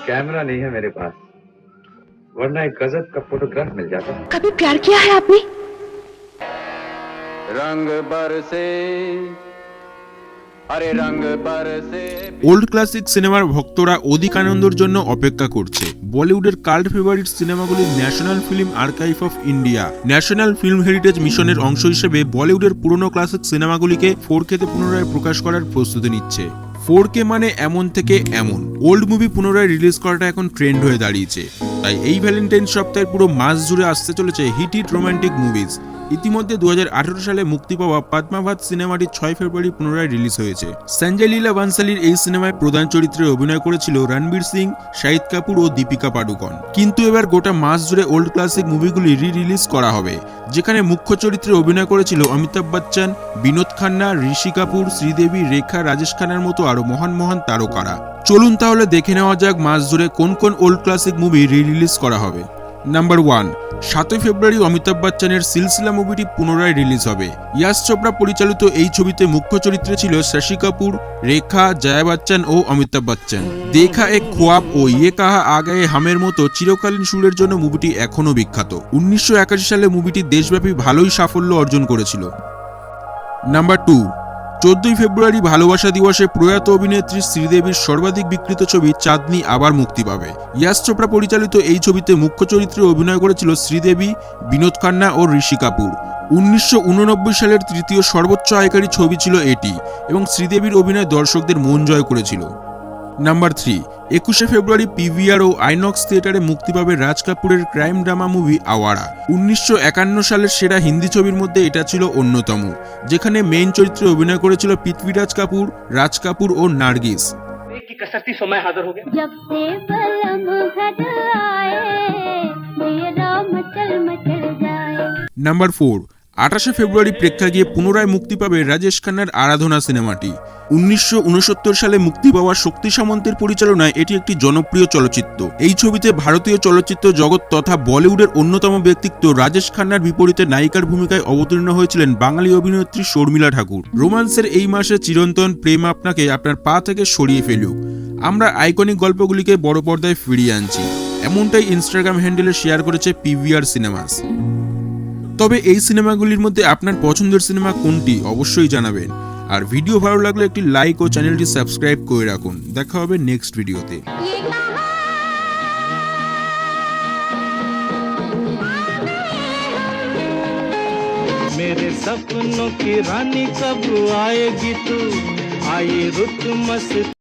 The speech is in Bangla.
कैमरा नहीं है मेरे पास वरना एक गजब का फोटोग्राफ मिल जाता कभी प्यार किया है आपने रंग बरसे अरे रंग बरसे ওল্ড ক্লাসিক সিনেমার ভক্তরা অধিক আনন্দের জন্য অপেক্ষা করছে বলিউডের cult favourite সিনেমাগুলি national film archive of India national film heritage মিশনের অংশ হিসেবে বলিউডের পুরনো ক্লাসিক সিনেমাগুলিকে ফোর কেতে পুনরায় প্রকাশ করার প্রস্তুতি নিচ্ছে ফোর কে মানে এমন থেকে এমন। ওল্ড মুভি পুনরায় রিলিজ করাটা এখন ট্রেন্ড হয়ে দাঁড়িয়েছে। তাই এই ভ্যালেন্টাইন সপ্তাহের পুরো মাস জুড়ে আসতে চলেছে হিট হিট রোমান্টিক মুভিজ। ইতিমধ্যে দু হাজার আঠেরো সালে মুক্তি পাওয়া পদ্মাভাত সিনেমাটি ছয় ফেব্রুয়ারি পুনরায় রিলিজ হয়েছে। সঞ্জয় লীলা বানসালির এই সিনেমায় প্রধান চরিত্রে অভিনয় করেছিল রণবীর সিং, শাহিদ কাপুর ও দীপিকা পাডুকন। কিন্তু এবার গোটা মাস জুড়ে ওল্ড ক্লাসিক মুভিগুলি রি রিলিজ করা হবে, যেখানে মুখ্য চরিত্রে অভিনয় করেছিল অমিতাভ বচ্চন, বিনোদ খান্না, ঋষি কাপুর, শ্রীদেবী, রেখা, রাজেশ খান্নার মতো আরও মহান মহান তারকারা। চলুন তাহলে দেখে নেওয়া যাক মাস জুড়ে কোন কোন old classic movie re release করা হবে। নাম্বার ওয়ান সাতই ফেব্রুয়ারি অমিতাভ বচ্চনের সিলসিলা মুভিটি পুনরায় রিলিজ হবে। ইয়াশ চোপড়া পরিচালিত এই ছবিতে মুখ্য চরিত্রে ছিল শশী কাপুর, রেখা, জয়া বচ্চন ও অমিতাভ বচ্চন। দেখা এক খোয়াব ও ইয়ে কাহা আগায়ে হামের মতো চিরকালীন সুরের জন্য মুভিটি এখনও বিখ্যাত। উনিশশো একাশি সালে মুভিটি দেশব্যাপী ভালোই সাফল্য অর্জন করেছিল। নাম্বার টু চোদ্দই ফেব্রুয়ারি ভালোবাসা দিবসে প্রয়াত অভিনেত্রী শ্রীদেবীর সর্বাধিক বিকৃত ছবি চাঁদনি আবার মুক্তি পাবে। ইয়াশ চোপড়া পরিচালিত এই ছবিতে মুখ্য চরিত্রে অভিনয় করেছিল শ্রীদেবী, বিনোদ খান্না ও ঋষি কাপুর। উনিশশো উননব্বই সালের তৃতীয় সর্বোচ্চ আয়কারী ছবি ছিল এটি এবং শ্রীদেবীর অভিনয় দর্শকদের মন জয় করেছিল। নাম্বার থ্রি একুশে ফেব্রুয়ারি পিভিআর ও আইনক্স থিয়েটারে মুক্তি পাবে রাজ কাপুরের ক্রাইম ড্রামা মুভি আওয়ারা উনিশশো সালের সেরা হিন্দি ছবির মধ্যে এটা ছিল অন্যতম যেখানে মেইন চরিত্রে অভিনয় করেছিল পৃথ্বীরাজ কাপুর রাজ কাপুর ও নার্গিস। নাম্বার ফোর আঠাশে ফেব্রুয়ারি প্রেক্ষাগৃহে পুনরায় মুক্তি পাবে রাজেশ খান্নার আরাধনা সিনেমাটি। উনিশশো উনসত্তর সালে মুক্তি পাওয়া শক্তি সামন্তের পরিচালনায় এটি একটি জনপ্রিয় চলচ্চিত্র। এই ছবিতে ভারতীয় চলচ্চিত্র জগৎ তথা বলিউডের অন্যতম ব্যক্তিত্ব রাজেশ খান্নার বিপরীতে নায়িকার ভূমিকায় অবতীর্ণ হয়েছিলেন বাঙালি অভিনেত্রী শর্মিলা ঠাকুর। রোমান্সের এই মাসে চিরন্তন প্রেম আপনাকে আপনার পা থেকে সরিয়ে ফেলুক। আমরা আইকনিক গল্পগুলিকে বড় পর্দায় ফিরিয়ে আনছি। এমনটাই ইনস্টাগ্রাম হ্যান্ডেলে শেয়ার করেছে পিভিআর সিনেমাস তবে এই সিনেমাগুলির মধ্যে আপনার পছন্দের সিনেমা কোনটি অবশ্যই জানাবেন আর ভিডিও ভালো লাগলে একটি লাইক ও চ্যানেলটি সাবস্ক্রাইব করে রাখুন দেখা হবে নেক্সট ভিডিওতে ये कहा मेरे सपनों की रानी कब आएगी तू आई रुत मस्त